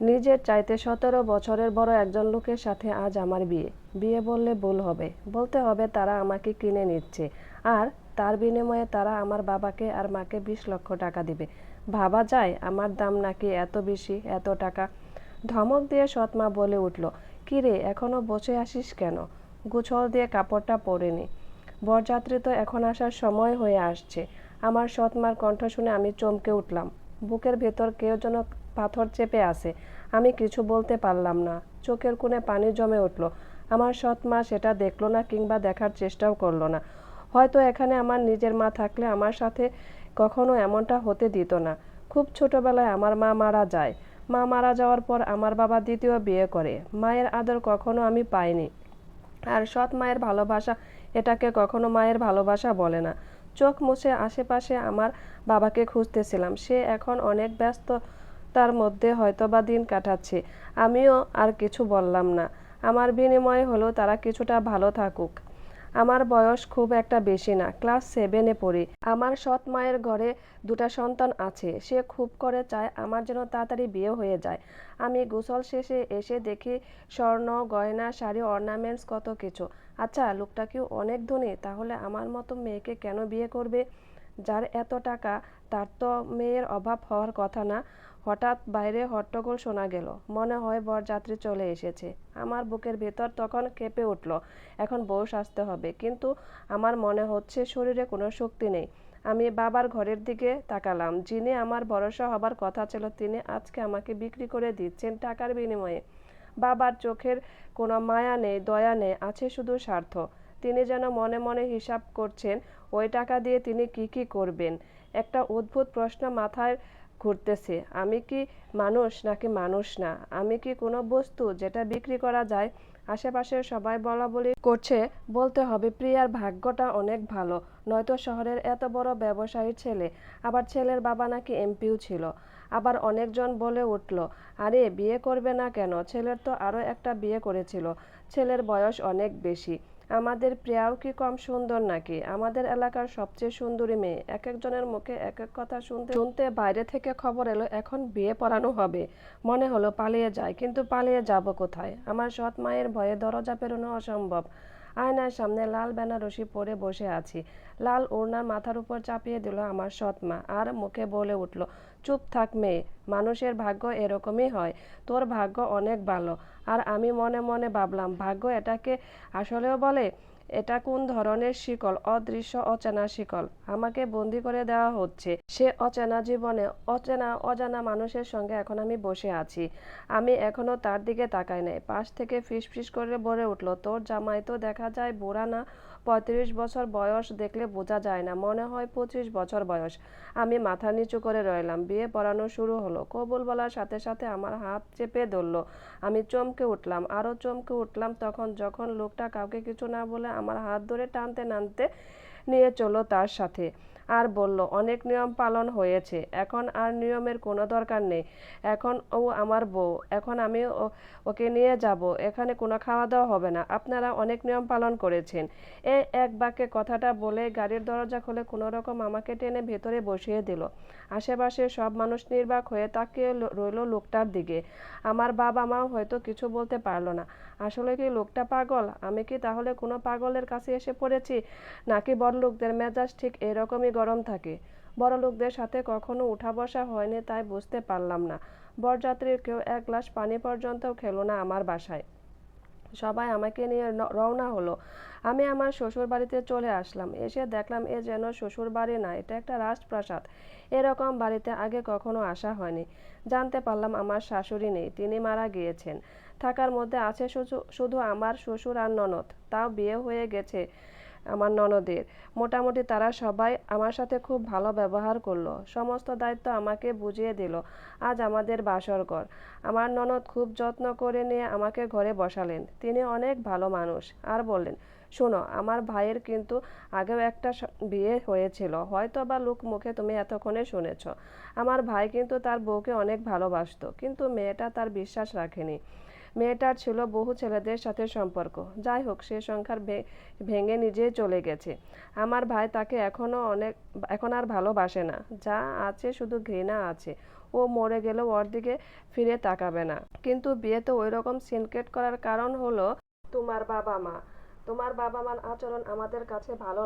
নিজের চাইতে সতেরো বছরের বড় একজন লোকের সাথে আজ আমার বিয়ে। বিয়ে বললে ভুল হবে। বলতে হবে তারা আমাকে কিনে নিচ্ছে। আর তার বিনিময়ে তারা আমার বাবাকে আর মাকে বিশ লক্ষ টাকা দিবে। ভাবা যায় আমার দাম নাকি এত বেশি, এত টাকা। ধমক দিয়ে সৎমা বলে উঠল কিরে এখনও বসে আসিস কেন? গুছল দিয়ে কাপড়টা পরে নি। বরযাত্রী তো এখন আসার সময় হয়ে আসছে। আমার সৎমার কণ্ঠ শুনে আমি চমকে উঠলাম। বুকের ভেতর কেউ যেন পাথর চেপে আসে আমি কিছু বলতে পারলাম না। চোখের কোণে পানি জমে উঠল। আমার সৎ মা সেটা দেখল না কিংবা দেখার চেষ্টাও করল না। হয়তো এখানে আমার নিজের মা থাকলে আমার সাথে কখনো এমনটা হতে দিত না। খুব ছোটবেলায় আমার মা মারা যায়। মা মারা যাওয়ার পর আমার বাবা দ্বিতীয় বিয়ে করে। মায়ের আদর কখনো আমি পাইনি। আর সৎ মায়ের ভালোবাসা এটাকে কখনো মায়ের ভালোবাসা বলে না। চোখ মুছে আশেপাশে আমার বাবাকে খুঁজতেছিলাম। সে এখন অনেক ব্যস্ত তার মধ্যে হয়তোবা দিন কাটাচ্ছে। আমিও আর কিছু বললাম না। আমার বিনিময়ে হলো তারা কিছুটা ভালো থাকুক। আমার বয়স খুব একটা বেশি না, ক্লাস সেভেনে পড়ি। আমার সৎ মায়ের ঘরে দুটা সন্তান আছে। সে খুব করে চায় আমার যেন তাড়াতাড়ি বিয়ে হয়ে যায়। আমি গোসল শেষে এসে দেখি স্বর্ণ, গয়না, শাড়ি অর্নামেন্টস কত কিছু। আচ্ছা লোকটা কি অনেক ধনী? তাহলে আমার মতো মেয়েকে কেন বিয়ে করবে? যার এত টাকা, তার তো মেয়ের অভাব হওয়ার কথা না। হঠাৎ বাইরে হট্টগোল শোনা গেল। মনে হয় বরযাত্রী চলে এসেছে। আমার বুকের ভেতর তখন কেঁপে উঠল। এখন বউ সাজতে হবে। কিন্তু আমার মনে হচ্ছে শরীরে কোনো শক্তি নেই। আমি বাবার ঘরের দিকে তাকালাম। যিনি আমার ভরসা হবার কথা ছিল, তিনি আজকে আমাকে বিক্রি করে দিচ্ছেন টাকার বিনিময়ে। বাবার চোখের কোনো মায়া নেই, দয়া নেই, আছে শুধু স্বার্থ। তিনি যেন মনে মনে হিসাব করছেন ওই টাকা দিয়ে তিনি কি কি করবেন? একটা অদ্ভুত প্রশ্ন মাথায় ঘুরতেছে, আমি কি মানুষ নাকি মানুষ না? আমি কি কোনো বস্তু যেটা বিক্রি করা যায়? আশেপাশের সবাই বলা বলি করছে, বলতে হবে প্রিয়ার ভাগ্যটা অনেক ভালো, নয়তো শহরের এত বড় ব্যবসায়ীর ছেলে, আবার ছেলের বাবা নাকি এমপিও ছিল। আবার অনেকজন বলে উঠল, আরে বিয়ে করবে না কেন? ছেলের তো আরও একটা বিয়ে করেছিল, ছেলের বয়স অনেক বেশি। আমাদের প্রিয়াও কি কম সুন্দর নাকি? আমাদের এলাকার সবচেয়ে সুন্দরী মেয়ে। এক একজনের মুখে এক এক কথা শুনতে শুনতে বাইরে থেকে খবর এলো, এখন বিয়ে পড়ানো হবে। মনে হলো পালিয়ে যায়, কিন্তু পালিয়ে যাব কোথায়? আমার সৎ মায়ের ভয়ে দরজা পেরোনো অসম্ভব। আয়নার সামনে লাল বেনারসি পরে বসে আছি। লাল ওড়নার মাথার উপর চাপিয়ে দিল আমার সৎমা আর মুখে বলে উঠল, চুপ থাক মেয়ে, মানুষের ভাগ্য এরকমই হয়। তোর ভাগ্য অনেক ভালো। আর আমি মনে মনে ভাবলাম, ভাগ্য এটাকে আসলেও বলে এটা কোন ধরনের শিকল? অদৃশ্য, অচেনা শিকল। আমাকে বন্দি করে দেওয়া হচ্ছে। সে অচেনা জীবনে, অচেনা, অজানা মানুষের সঙ্গে এখন আমি বসে আছি। আমি এখনও তার দিকে তাকাই নাই। পাশ থেকে ফিস ফিস করে বলে উঠল, তোর জামাই তো দেখা যায় বুড়া না? পঁয়ত্রিশ বছর বয়স দেখলে বোঝা যায় না। মনে হয় পঁচিশ বছর বয়স। আমি মাথা নিচু করে রইলাম। বিয়ে পড়ানো শুরু হলো। কবুল বলার সাথে সাথে আমার হাত চেপে ধরলো। আমি চমকে উঠলাম। আরও চমকে উঠলাম তখন, যখন লোকটা কাউকে কিছু না বলে আমার হাত ধরে টানতে নানতে নিয়ে চলো তার সাথে। আর বলল, অনেক নিয়ম পালন হয়েছে। এখন আর নিয়মের কোনো দরকার নেই। এখন ও আমার বউ। এখন আমি ওকে নিয়ে যাব। এখানে কোনো খাওয়া দাওয়া হবে না। আপনারা অনেক নিয়ম পালন করেছেন। এ এক বাক্যে কথাটা বলে গাড়ির দরজা খুলে কোনো রকম আমাকে টেনে ভেতরে বসিয়ে দিল। আশেপাশে সব মানুষ নির্বাক হয়ে তাকিয়ে রইল লোকটার দিকে। আমার বাবা মাও হয়তো কিছু বলতে পারল না। আসলে কি লোকটা পাগল? আমি কি তাহলে কোনো পাগলের কাছে এসে পড়েছি? নাকি বড় লোকদের মেজাজ ঠিক এরকমই গরম থাকে। বড় লোকদের সাথে কখনো উঠা বসা হয়নি তাই বুঝতে পারলাম না। বরযাত্রীর কেউ এক গ্লাস পানি পর্যন্তও খেলো না আমার বাসায়। সবাই আমাকে নিয়ে রওনা হলো। আমি আমার শ্বশুর বাড়িতে চলে আসলাম। এসে দেখলাম এ যেন শ্বশুর বাড়ি না, এটা একটা রাজপ্রাসাদ। এরকম বাড়িতে আগে কখনো আসা হয়নি। জানতে পারলাম আমার শাশুড়ি নেই, তিনি মারা গিয়েছেন। থাকার মধ্যে আছে শুধু আমার শ্বশুর আর ননদ। তাও বিয়ে হয়ে গেছে। আমার ননদের। মোটামুটি তারা সবাই আমার সাথে খুব ভালো ব্যবহার করল। সমস্ত দায়িত্ব আমাকে বুঝিয়ে দিল। আজ আমাদের বাসর ঘর। আমার ননদ খুব যত্ন করে নিয়ে আমাকে ঘরে বসালেন। তিনি অনেক ভালো মানুষ। আর বললেন, শোনো, আমার ভাইয়ের কিন্তু আগেও একটা বিয়ে হয়েছিল। হয়তো বা লোক মুখে তুমি এতক্ষণে শুনেছ। আমার ভাই কিন্তু তার বউকে অনেক ভালোবাসতো। কিন্তু মেয়েটা তার বিশ্বাস রাখেনি। মেয়েটার ছিল বহু ছেলেদের সাথে সম্পর্ক। যাই হোক, সে সংখ্যার ভেঙে নিজেই চলে গেছে। আমার ভাই তাকে এখনও অনেক, এখন আর ভালোবাসে না। যা আছে শুধু ঘৃণা আছে। ও মরে গেলেও ওর দিকে ফিরে তাকাবে না। কিন্তু বিয়েতে ওই রকম সিনক্রেট করার কারণ হলো তোমার বাবা মা। তোমার বাবা মার আচরণ আমাদের কাছে ভালো